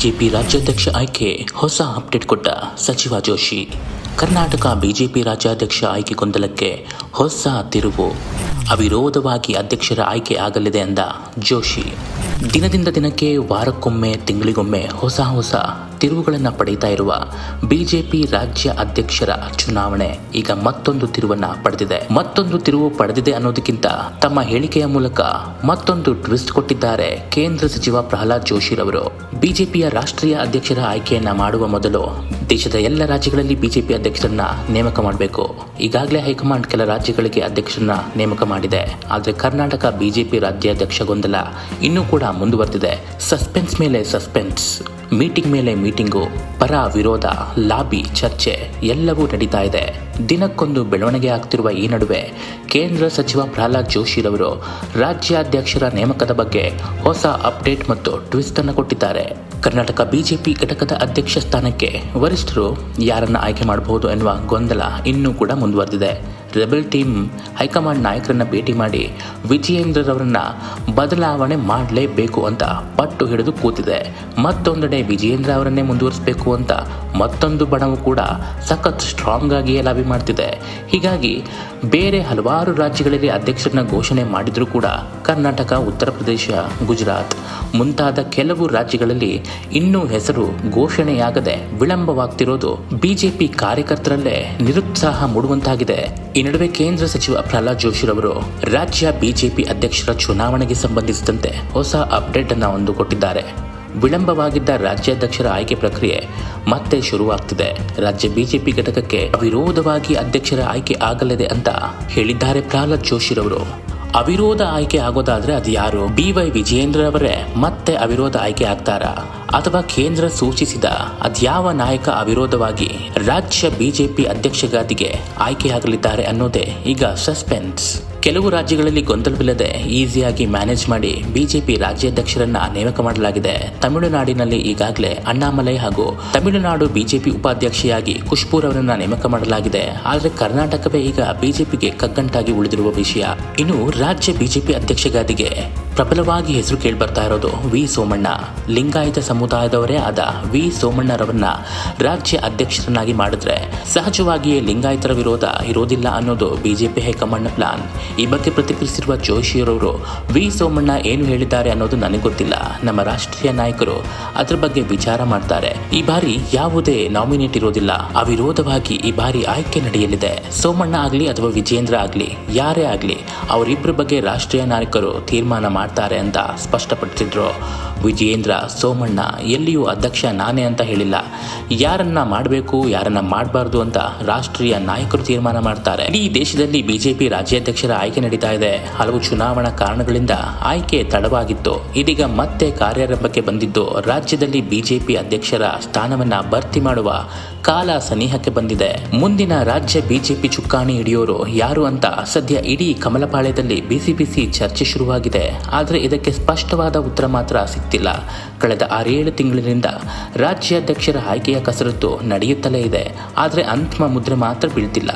BJP ರಾಜ್ಯಾಧ್ಯಕ್ಷ ಆಯ್ಕೆ ಹೊಸ ಅಪ್ಡೇಟ್ ಕೊಟ್ಟ ಸಚಿವ ಜೋಶಿ. ಕರ್ನಾಟಕ ಬಿಜೆಪಿ ರಾಜ್ಯಾಧ್ಯಕ್ಷ ಆಯ್ಕೆ ಗೊಂದಲಕ್ಕೆ ಹೊಸ ತಿರುವು. ಅವಿರೋಧವಾಗಿ ಅಧ್ಯಕ್ಷರ ಆಯ್ಕೆ ಆಗಲಿದೆ ಎಂದ ಜೋಶಿ. ದಿನದಿಂದ ದಿನಕ್ಕೆ ವಾರಕ್ಕೊಮ್ಮೆ, ತಿಂಗಳಿಗೊಮ್ಮೆ ಹೊಸ ಹೊಸ ತಿರುವುಗಳನ್ನು ಪಡೆಯುತ್ತಾ ಇರುವ ಬಿಜೆಪಿ ರಾಜ್ಯ ಅಧ್ಯಕ್ಷರ ಚುನಾವಣೆ ಈಗ ಮತ್ತೊಂದು ತಿರುವನ್ನ ಪಡೆದಿದೆ. ಮತ್ತೊಂದು ತಿರುವು ಪಡೆದಿದೆ ಅನ್ನೋದಕ್ಕಿಂತ ತಮ್ಮ ಹೇಳಿಕೆಯ ಮೂಲಕ ಮತ್ತೊಂದು ಟ್ವಿಸ್ಟ್ ಕೊಟ್ಟಿದ್ದಾರೆ ಕೇಂದ್ರ ಸಚಿವ ಪ್ರಹ್ಲಾದ್ ಜೋಶಿರವರು ಬಿಜೆಪಿಯ ರಾಷ್ಟ್ರೀಯ ಅಧ್ಯಕ್ಷರ ಆಯ್ಕೆಯನ್ನ ಮಾಡುವ ಮೊದಲು ದೇಶದ ಎಲ್ಲ ರಾಜ್ಯಗಳಲ್ಲಿ ಬಿಜೆಪಿ ಅಧ್ಯಕ್ಷರನ್ನ ನೇಮಕ ಮಾಡಬೇಕು. ಈಗಾಗಲೇ ಹೈಕಮಾಂಡ್ ಕೆಲ ರಾಜ್ಯಗಳಿಗೆ ಅಧ್ಯಕ್ಷರನ್ನ ನೇಮಕ ಮಾಡಿದೆ. ಆದರೆ ಕರ್ನಾಟಕ ಬಿಜೆಪಿ ರಾಜ್ಯಾಧ್ಯಕ್ಷ ಗೊಂದಲ ಇನ್ನೂ ಕೂಡ ಮುಂದುವರೆದಿದೆ. ಸಸ್ಪೆನ್ಸ್ ಮೇಲೆ ಸಸ್ಪೆನ್ಸ್. ಮೀಟಿಂಗ್ ಮೇಲೆ ಮೀಟಿಂಗು, ಪರ ವಿರೋಧ, ಲಾಬಿ, ಚರ್ಚೆ ಎಲ್ಲವೂ ನಡೀತಾ ಇದೆ. ದಿನಕ್ಕೊಂದು ಬೆಳವಣಿಗೆ ಆಗ್ತಿರುವ ಈ ನಡುವೆ ಕೇಂದ್ರ ಸಚಿವ ಪ್ರಹ್ಲಾದ್ ಜೋಶಿರವರು ರಾಜ್ಯಾಧ್ಯಕ್ಷರ ನೇಮಕದ ಬಗ್ಗೆ ಹೊಸ ಅಪ್ಡೇಟ್ ಮತ್ತು ಟ್ವಿಸ್ಟ್ ಅನ್ನು ಕೊಟ್ಟಿದ್ದಾರೆ. ಕರ್ನಾಟಕ ಬಿಜೆಪಿ ಘಟಕದ ಅಧ್ಯಕ್ಷ ಸ್ಥಾನಕ್ಕೆ ವರಿಷ್ಠರು ಯಾರನ್ನು ಆಯ್ಕೆ ಮಾಡಬಹುದು ಎನ್ನುವ ಗೊಂದಲ ಇನ್ನೂ ಕೂಡ ಮುಂದುವರೆದಿದೆ. ರೆಬೆಲ್ ಟೀಮ್ ಹೈಕಮಾಂಡ್ ನಾಯಕರನ್ನು ಭೇಟಿ ಮಾಡಿ ವಿಜಯೇಂದ್ರರವರನ್ನ ಬದಲಾವಣೆ ಮಾಡಲೇಬೇಕು ಅಂತ ಪಟ್ಟು ಹಿಡಿದು ಕೂತಿದೆ. ಮತ್ತೊಂದೆಡೆ ವಿಜಯೇಂದ್ರ ಅವರನ್ನೇ ಮುಂದುವರಿಸಬೇಕು ಅಂತ ಮತ್ತೊಂದು ಬಣವು ಕೂಡ ಸಖತ್ ಸ್ಟ್ರಾಂಗ್ ಆಗಿಯೇ ಲಾಬಿ ಮಾಡ್ತಿದೆ. ಹೀಗಾಗಿ ಬೇರೆ ಹಲವಾರು ರಾಜ್ಯಗಳಲ್ಲಿ ಅಧ್ಯಕ್ಷರನ್ನ ಘೋಷಣೆ ಮಾಡಿದರೂ ಕೂಡ ಕರ್ನಾಟಕ, ಉತ್ತರ ಪ್ರದೇಶ, ಗುಜರಾತ್ ಮುಂತಾದ ಕೆಲವು ರಾಜ್ಯಗಳಲ್ಲಿ ಇನ್ನೂ ಹೆಸರು ಘೋಷಣೆಯಾಗದೆ ವಿಳಂಬವಾಗ್ತಿರೋದು ಬಿಜೆಪಿ ಕಾರ್ಯಕರ್ತರಲ್ಲೇ ನಿರುತ್ಸಾಹ ಮೂಡುವಂತಾಗಿದೆ. ಈ ನಡುವೆ ಕೇಂದ್ರ ಸಚಿವ ಪ್ರಹ್ಲಾದ್ ಜೋಶಿರವರು ರಾಜ್ಯ ಬಿಜೆಪಿ ಅಧ್ಯಕ್ಷರ ಚುನಾವಣೆಗೆ ಸಂಬಂಧಿಸಿದಂತೆ ಹೊಸ ಅಪ್ಡೇಟ್ ಅನ್ನ ಒಂದು ಕೊಟ್ಟಿದ್ದಾರೆ. ವಿಳಂಬವಾಗಿದ್ದ ರಾಜ್ಯಾಧ್ಯಕ್ಷರ ಆಯ್ಕೆ ಪ್ರಕ್ರಿಯೆ ಮತ್ತೆ ಶುರುವಾಗ್ತಿದೆ. ರಾಜ್ಯ ಬಿಜೆಪಿ ಘಟಕಕ್ಕೆ ಅವಿರೋಧವಾಗಿ ಅಧ್ಯಕ್ಷರ ಆಯ್ಕೆ ಆಗಲಿದೆ ಅಂತ ಹೇಳಿದ್ದಾರೆ ಪ್ರಹ್ಲಾದ್ ಜೋಶಿರವರು ಅವಿರೋಧ ಆಯ್ಕೆ ಆಗೋದಾದ್ರೆ ಅದು ಯಾರು? ಬಿ ವೈ ವಿಜಯೇಂದ್ರ ಅವರೇ ಮತ್ತೆ ಅವಿರೋಧ ಆಯ್ಕೆ ಆಗ್ತಾರಾ? ಅಥವಾ ಕೇಂದ್ರ ಸೂಚಿಸಿದ ಅದ್ಯಾವ ನಾಯಕ ಅವಿರೋಧವಾಗಿ ರಾಜ್ಯ ಬಿಜೆಪಿ ಅಧ್ಯಕ್ಷ ಗಾದಿಗೆ ಆಯ್ಕೆಯಾಗಲಿದ್ದಾರೆ ಅನ್ನೋದೇ ಈಗ ಸಸ್ಪೆನ್ಸ್. ಕೆಲವು ರಾಜ್ಯಗಳಲ್ಲಿ ಗೊಂದಲವಿಲ್ಲದೆ ಈಸಿಯಾಗಿ ಮ್ಯಾನೇಜ್ ಮಾಡಿ ಬಿಜೆಪಿ ರಾಜ್ಯಾಧ್ಯಕ್ಷರನ್ನ ನೇಮಕ ಮಾಡಲಾಗಿದೆ. ತಮಿಳುನಾಡಿನಲ್ಲಿ ಈಗಾಗಲೇ ಅಣ್ಣಾಮಲೈ ಹಾಗೂ ತಮಿಳುನಾಡು ಬಿಜೆಪಿ ಉಪಾಧ್ಯಕ್ಷೆಯಾಗಿ ಖುಷ್ಪೂರ್ ಅವರನ್ನ ನೇಮಕ ಮಾಡಲಾಗಿದೆ. ಆದರೆ ಕರ್ನಾಟಕವೇ ಈಗ ಬಿಜೆಪಿಗೆ ಕಗ್ಗಂಟಾಗಿ ಉಳಿದಿರುವ ವಿಷಯ. ಇನ್ನು ರಾಜ್ಯ ಬಿಜೆಪಿ ಅಧ್ಯಕ್ಷ ಗಾದಿಗೆ ಪ್ರಬಲವಾಗಿ ಹೆಸರು ಕೇಳಿಬರ್ತಾ ಇರೋದು ವಿ ಸೋಮಣ್ಣ. ಲಿಂಗಾಯತ ಸಮುದಾಯದವರೇ ಆದ ವಿ ಸೋಮಣ್ಣರವರನ್ನ ರಾಜ್ಯ ಅಧ್ಯಕ್ಷರನ್ನಾಗಿ ಮಾಡಿದ್ರೆ ಸಹಜವಾಗಿಯೇ ಲಿಂಗಾಯತರ ವಿರೋಧ ಇರೋದಿಲ್ಲ ಅನ್ನೋದು ಬಿಜೆಪಿ ಹೈಕಮಾಂಡ್ನ ಪ್ಲಾನ್. ಈ ಬಗ್ಗೆ ಪ್ರತಿಕ್ರಿಯಿಸಿರುವ ಜೋಶಿಯರವರು, ವಿ ಸೋಮಣ್ಣ ಏನು ಹೇಳಿದ್ದಾರೆ ಅನ್ನೋದು ನನಗೆ ಗೊತ್ತಿಲ್ಲ. ನಮ್ಮ ರಾಷ್ಟ್ರೀಯ ನಾಯಕರು ಅದರ ಬಗ್ಗೆ ವಿಚಾರ ಮಾಡ್ತಾರೆ. ಈ ಬಾರಿ ಯಾವುದೇ ನಾಮಿನೇಟ್ ಇರೋದಿಲ್ಲ. ಅವಿರೋಧವಾಗಿ ಈ ಬಾರಿ ಆಯ್ಕೆ ನಡೆಯಲಿದೆ. ಸೋಮಣ್ಣ ಆಗ್ಲಿ ಅಥವಾ ವಿಜೇಂದ್ರ ಆಗ್ಲಿ, ಯಾರೇ ಆಗ್ಲಿ ಅವರಿಬ್ಬರ ಬಗ್ಗೆ ರಾಷ್ಟ್ರೀಯ ನಾಯಕರು ತೀರ್ಮಾನ ಮಾಡ್ತಾರೆ ಅಂತ ಸ್ಪಷ್ಟಪಡಿಸಿದ್ರು. ವಿಜಯೇಂದ್ರ, ಸೋಮಣ್ಣ, ಎಲ್ಲಿಯೂ ಅಧ್ಯಕ್ಷ ನಾನೇ ಅಂತ ಹೇಳಿಲ್ಲ. ಯಾರನ್ನ ಮಾಡಬೇಕು, ಯಾರನ್ನ ಮಾಡಬಾರ್ದು ಅಂತ ರಾಷ್ಟ್ರೀಯ ನಾಯಕರು ತೀರ್ಮಾನ ಮಾಡ್ತಾರೆ. ಇಡೀ ದೇಶದಲ್ಲಿ ಬಿಜೆಪಿ ರಾಜ್ಯಾಧ್ಯಕ್ಷರ ಆಯ್ಕೆ ನಡೀತಾ ಇದೆ. ಹಲವು ಚುನಾವಣಾ ಕಾರಣಗಳಿಂದ ಆಯ್ಕೆ ತಡವಾಗಿತ್ತು. ಇದೀಗ ಮತ್ತೆ ಕಾರ್ಯಾರಂಭಕ್ಕೆ ಬಂದಿದ್ದು ರಾಜ್ಯದಲ್ಲಿ ಬಿಜೆಪಿ ಅಧ್ಯಕ್ಷರ ಸ್ಥಾನವನ್ನ ಭರ್ತಿ ಮಾಡುವ ಕಾಲ ಸನಿಹಕ್ಕೆ ಬಂದಿದೆ. ಮುಂದಿನ ರಾಜ್ಯ ಬಿಜೆಪಿ ಚುಕ್ಕಾಣಿ ಹಿಡಿಯೋರು ಯಾರು ಅಂತ ಸದ್ಯ ಇಡೀ ಕಮಲಪಾಳ್ಯದಲ್ಲಿ ಬಿಸಿ ಬಿಸಿ ಚರ್ಚೆ ಶುರುವಾಗಿದೆ. ಆದರೆ ಇದಕ್ಕೆ ಸ್ಪಷ್ಟವಾದ ಉತ್ತರ ಮಾತ್ರ ಸಿಕ್ತಿಲ್ಲ. ಕಳೆದ ಆರೇಳು ತಿಂಗಳಿನಿಂದ ರಾಜ್ಯಾಧ್ಯಕ್ಷರ ಆಯ್ಕೆಯ ಕಸರತ್ತು ನಡೆಯುತ್ತಲೇ ಇದೆ. ಆದರೆ ಅಂತಿಮ ಮುದ್ರೆ ಮಾತ್ರ ಬೀಳ್ತಿಲ್ಲ.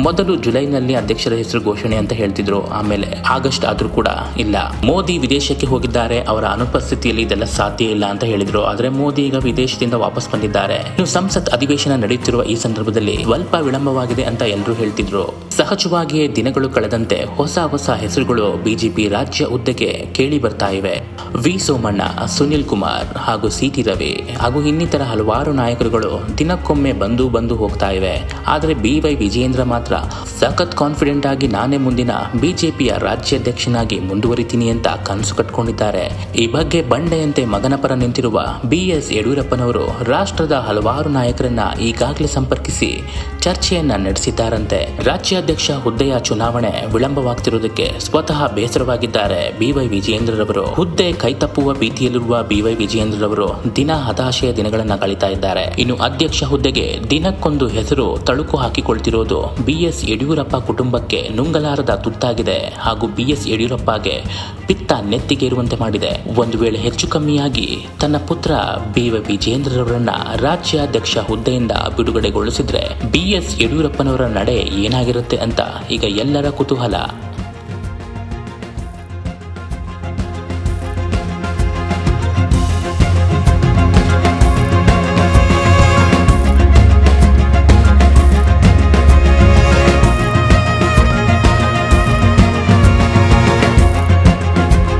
ಮೊದಲು ಜುಲೈನಲ್ಲಿ ಅಧ್ಯಕ್ಷರ ಹೆಸರು ಘೋಷಣೆ ಅಂತ ಹೇಳ್ತಿದ್ರು. ಆಮೇಲೆ ಆಗಸ್ಟ್ ಆದರೂ ಕೂಡ ಇಲ್ಲ. ಮೋದಿ ವಿದೇಶಕ್ಕೆ ಹೋಗಿದ್ದಾರೆ. ಅವರ ಅನುಪಸ್ಥಿತಿಯಲ್ಲಿ ಇದೆಲ್ಲ ಸಾಧ್ಯ ಇಲ್ಲ ಅಂತ ಹೇಳಿದ್ರು. ಆದರೆ ಮೋದಿ ಈಗ ವಿದೇಶದಿಂದ ವಾಪಸ್ ಬಂದಿದ್ದಾರೆ. ಇನ್ನು ಸಂಸತ್ ಅಧಿವೇಶನ ನಡೆಯುತ್ತಿರುವ ಈ ಸಂದರ್ಭದಲ್ಲಿ ಸ್ವಲ್ಪ ವಿಳಂಬವಾಗಿದೆ ಅಂತ ಎಲ್ಲರೂ ಹೇಳ್ತಿದ್ರು. ಸಹಜವಾಗಿಯೇ ದಿನಗಳು ಕಳೆದಂತೆ ಹೊಸ ಹೊಸ ಹೆಸರುಗಳು ಬಿಜೆಪಿ ರಾಜ್ಯ ಹುದ್ದೆಗೆ ಕೇಳಿ ಬರ್ತಾ ಇವೆ. ವಿ. ಸೋಮಣ್ಣ, ಸುನಿಲ್ ಕುಮಾರ್ ಹಾಗೂ ಸಿ ಟಿ ರವಿ ಹಾಗೂ ಇನ್ನಿತರ ಹಲವಾರು ನಾಯಕರುಗಳು ದಿನಕ್ಕೊಮ್ಮೆ ಬಂದು ಬಂದು ಹೋಗ್ತಾ ಇವೆ. ಆದರೆ ಬಿ ವೈ ವಿಜಯೇಂದ್ರ ಮಾತ್ರ ಸಖತ್ ಕಾನ್ಫಿಡೆಂಟ್ ಆಗಿ ನಾನೇ ಮುಂದಿನ ಬಿಜೆಪಿಯ ರಾಜ್ಯಾಧ್ಯಕ್ಷನಾಗಿ ಮುಂದುವರಿತೀನಿ ಅಂತ ಕನಸು ಕಟ್ಕೊಂಡಿದ್ದಾರೆ. ಈ ಬಗ್ಗೆ ಬಂಡೆಯಂತೆ ಮಗನ ಪರ ನಿಂತಿರುವ ಬಿ ಎಸ್ ಯಡಿಯೂರಪ್ಪನವರು ರಾಷ್ಟ್ರದ ಹಲವಾರು ನಾಯಕರನ್ನ ಈಗಾಗಲೇ ಸಂಪರ್ಕಿಸಿ ಚರ್ಚೆಯನ್ನ ನಡೆಸಿದ್ದಾರಂತೆ. ರಾಜ್ಯಾಧ್ಯಕ್ಷ ಹುದ್ದೆಯ ಚುನಾವಣೆ ವಿಳಂಬವಾಗ್ತಿರುವುದಕ್ಕೆ ಸ್ವತಃ ಬೇಸರವಾಗಿದ್ದಾರೆ ಬಿವೈ ವಿಜಯೇಂದ್ರರವರು. ಹುದ್ದೆ ಕೈತಪ್ಪುವ ಭೀತಿಯಲ್ಲಿರುವ ಬಿವೈ ವಿಜಯೇಂದ್ರರವರು ದಿನ ಹತಾಶೆಯ ದಿನಗಳನ್ನು ಕಳೀತಾ ಇದ್ದಾರೆ. ಇನ್ನು ಅಧ್ಯಕ್ಷ ಹುದ್ದೆಗೆ ದಿನಕ್ಕೊಂದು ಹೆಸರು ತಳುಕು ಹಾಕಿಕೊಳ್ತಿರೋದು ಬಿಎಸ್ ಯಡಿಯೂರಪ್ಪ ಕುಟುಂಬಕ್ಕೆ ನುಂಗಲಾರದ ತುತ್ತಾಗಿದೆ. ಹಾಗೂ ಬಿಎಸ್ ಯಡಿಯೂರಪ್ಪಗೆ ಪಿತ್ತ ನೆತ್ತಿಗೇರುವಂತೆ ಮಾಡಿದೆ. ಒಂದು ವೇಳೆ ಹೆಚ್ಚು ಕಮ್ಮಿಯಾಗಿ ತನ್ನ ಪುತ್ರ ಬಿವೈ ವಿಜಯೇಂದ್ರರವರನ್ನ ರಾಜ್ಯಾಧ್ಯಕ್ಷ ಹುದ್ದೆಯಿಂದ ಬಿಡುಗಡೆಗೊಳಿಸಿದ್ರೆ ಬಿಎಸ್ ಯಡಿಯೂರಪ್ಪನವರ ನಡೆ ಏನಾಗಿರುತ್ತೆ ಅಂತ ಈಗ ಎಲ್ಲರ ಕುತೂಹಲ.